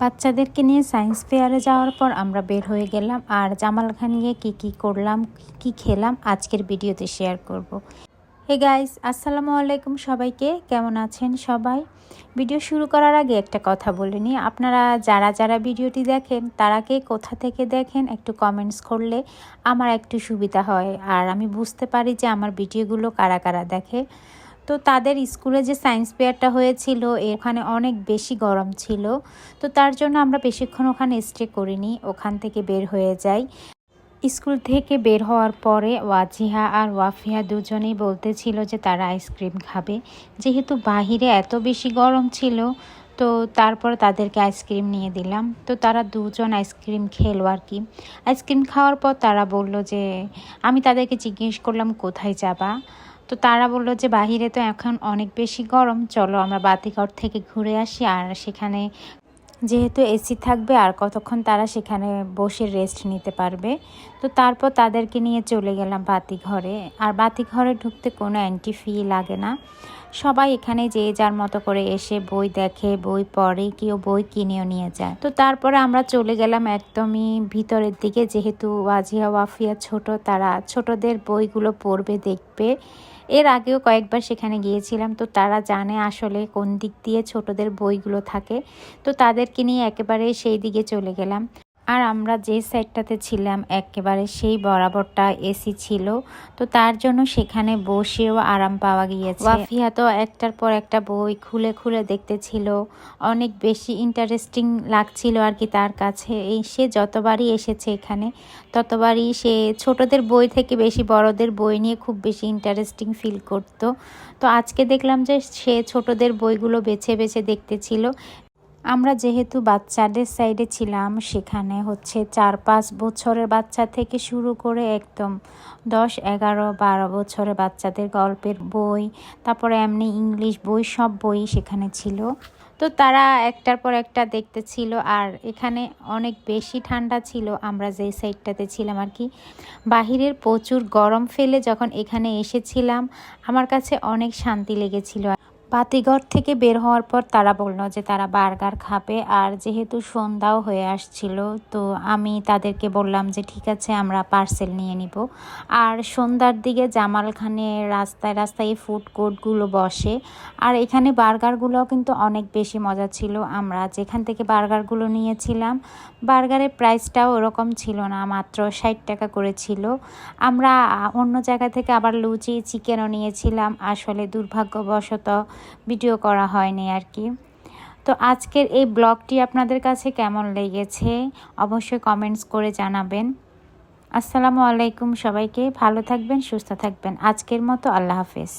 বাচ্চাদেরকে নিয়ে সায়েন্স ফেয়ারে যাওয়ার পর আমরা বের হয়ে গেলাম আর জামাল খান নিয়ে কী কী করলাম, কী খেলাম আজকের ভিডিওতে শেয়ার করব। হে গাইস আসসালামু আলাইকুম সবাইকে, কেমন আছেন সবাই? ভিডিও শুরু করার আগে একটা কথা বলে নিই। আপনারা যারা যারা ভিডিওটি দেখেন, তারা কে কোথা থেকে দেখেন একটু কমেন্টস করলে আমার একটু সুবিধা হয়। আর আমি বুঝতে পারি যে আমার ভিডিওগুলো কারা কারা দেখে। তো তাদের স্কুলে যে সায়েন্স ফেয়ারটা হয়েছিল, এখানে অনেক বেশি গরম ছিল। তো তার জন্য আমরা বেশিক্ষণ ওখানে স্টে করিনি, ওখান থেকে বের হয়ে যাই। স্কুল থেকে বের হওয়ার পরে ওয়াজিহা আর ওয়াফিয়া দুজনেই বলতেছিল যে তারা আইসক্রিম খাবে। যেহেতু বাহিরে এত বেশি গরম ছিল, তো তারপর তাদেরকে আইসক্রিম নিয়ে দিলাম। তো তারা দুজন আইসক্রিম খেলো আর কি। আইসক্রিম খাওয়ার পর তারা বলল যে, আমি তাদেরকে জিজ্ঞেস করলাম, কোথায় যাবা? তো তারা বলল যে, বাহিরে তো এখন অনেক বেশি গরম। চলো আমরা বাতিঘর থেকে ঘুরে আসি। আর সেখানে যেহেতু এসি থাকবে, আর কতক্ষণ তারা সেখানে বসে রেস্ট নিতে পারবে, তো তারপর তাদেরকে নিয়ে চলে গেলাম বাতিঘরে। আর বাতিঘরে ঢুকতে কোনো অ্যান্টি ফি লাগে না। সবাই এখানে যে যার মতো করে এসে বই দেখে, বই পড়ে, কেউ বই কিনেও নিয়ে যায়। তো তারপরে আমরা চলে গেলাম একদমই ভিতরের দিকে। যেহেতু ওয়াজিয়া ওয়াফিয়া ছোট, তারা ছোটদের বইগুলো পড়বে, দেখবে। এর আগেও কয়েকবার সেখানে গিয়েছিলাম। তো তারা জানে আসলে কোন দিক দিয়ে ছোটদের বইগুলো থাকে। তো তাদেরকে নিয়ে একেবারে সেই দিকে চলে গেলাম। আর আমরা যে সাইডটাতে ছিলাম, একেবারে সেই বরাবরটা এসি ছিল। তো তার জন্য সেখানে বসেও আরাম পাওয়া গিয়েছে। ওয়াফিয়া তো একটার পর একটা বই খুলে খুলে দেখতেছিল অনেক বেশি ইন্টারেস্টিং লাগছিল আর কি তার কাছে। এই সে যতবারই এসেছে এখানে, ততবারই সে ছোটদের বই থেকে বেশি, বড়দের বই নিয়ে খুব বেশি ইন্টারেস্টিং ফিল করতো। তো আজকে দেখলাম যে সে ছোটদের বইগুলো বেছে বেছে দেখতেছিল আমরা যেহেতু বাচ্চাদের সাইডে ছিলাম, সেখানে হচ্ছে চার পাঁচ বছরের বাচ্চা থেকে শুরু করে একদম দশ এগারো বারো বছরের বাচ্চাদের গল্পের বই, তারপরে এমনি ইংলিশ বই, সব বই সেখানে ছিল। তো তারা একটার পর একটা দেখতে ছিল আর এখানে অনেক বেশি ঠান্ডা ছিল, আমরা যেই সাইডটাতে ছিলাম আর কি। বাহিরের প্রচুর গরম ফেলে যখন এখানে এসেছিলাম, আমার কাছে অনেক শান্তি লেগেছিল। বাতিঘর থেকে বের হওয়ার পর তারা বলল যে তারা বার্গার খাবে আর যেহেতু সন্ধ্যাও হয়ে আসছিল, তো আমি তাদেরকে বললাম যে ঠিক আছে, আমরা পার্সেল নিয়ে নিব। আর সন্ধ্যার দিকে জামালখানে রাস্তায় রাস্তায় এই ফুড কোর্টগুলো বসে। আর এখানে বার্গারগুলোও কিন্তু অনেক বেশি মজা ছিল। আমরা যেখান থেকে বার্গারগুলো নিয়েছিলাম, বার্গারের প্রাইসটাও ওরকম ছিল না, মাত্র ষাট টাকা করে ছিল। আমরা অন্য জায়গা থেকে আবার লুচি, চিকেনও নিয়েছিলাম। আসলে দুর্ভাগ্যবশত ভিডিও করা হয়নি আর কি। তো আজকের এই ব্লগটি আপনাদের কাছে কেমন লেগেছে অবশ্যই কমেন্টস করে জানাবেন। আসসালামু আলাইকুম সবাইকে, ভালো থাকবেন, সুস্থ থাকবেন। আজকের মতো আল্লাহ হাফেজ।